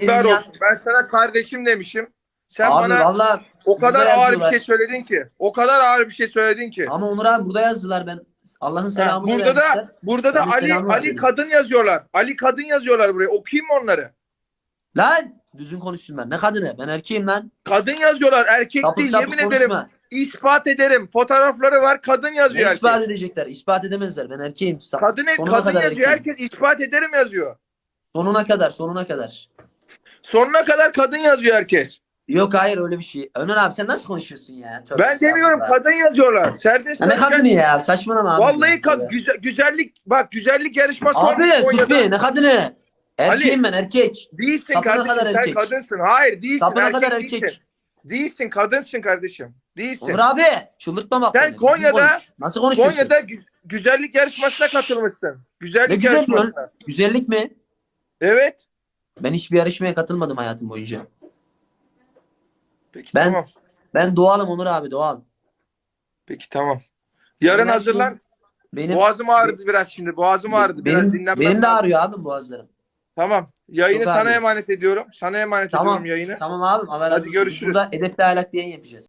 Yazıklar olsun. Ben sana kardeşim demişim. Sen Abi bana valla o kadar burada ağır bir şey söyledin ki. O kadar ağır bir şey söyledin ki. ama Onur abi burada yazdılar ben Allah'ın Ha, selamını burada da burada da Ali Ali verdim. kadın yazıyorlar. Ali kadın yazıyorlar buraya. Okuyayım mı onları? Lan düzgün konuşsunlar. Ne kadını? Ben erkeğim lan. Kadın yazıyorlar. Erkek Sapık değil. sapık Yemin ederim. konuşma. İspat ederim. Fotoğrafları var. Kadın yazıyor Ne herkes. ispat edecekler? İspat edemezler. Ben erkeğim. Sa- Kadın sonuna kadın kadar yazıyor. erkeğim. Herkes ispat ederim yazıyor. Sonuna kadar, sonuna kadar. Sonuna kadar kadın yazıyor herkes. Yok hayır öyle bir şey. Önür abi sen nasıl konuşuyorsun ya? Tövbe Ben demiyorum estağfurullah. kadın yazıyorlar. Serbest Ya ne bırak- kadını ya? Saçmalama abi. Vallahi kad- güzel, güzellik bak güzellik yarışması Abi olmuş sus Konya'da. be ne kadını? Erkeğim ben erkek. Değilsin Sapına kardeşim kadar sen erkek. kadınsın. Hayır değilsin Sapına erkek kadar değilsin. erkek. Değilsin kadınsın kardeşim. Değilsin. Onur abi çıldırtma bak. Sen beni. Düzgün Konya'da- konuş. Nasıl konuşuyorsun? Konya'da gü- güzellik yarışmasına katılmışsın. Ne Güzellik güzel yarışmasına. Güzellik mi? Evet. Ben hiçbir yarışmaya katılmadım hayatım boyunca. Peki Ben- tamam. Ben doğalım Onur abi doğal. Peki tamam. Yarın Ben hazırlan. şimdi- Benim Boğazım ağrıdı biraz şimdi. Boğazım ağrıdı. Biraz benim, dinlenmem benim de ağrıyor abim boğazlarım. Tamam. Yayını Çok sana ağrıyor. emanet ediyorum. Sana emanet Tamam. ediyorum yayını. Tamam abim Allah razı Hadi olsun. görüşürüz. Burada edepli ahlak diye yapacağız.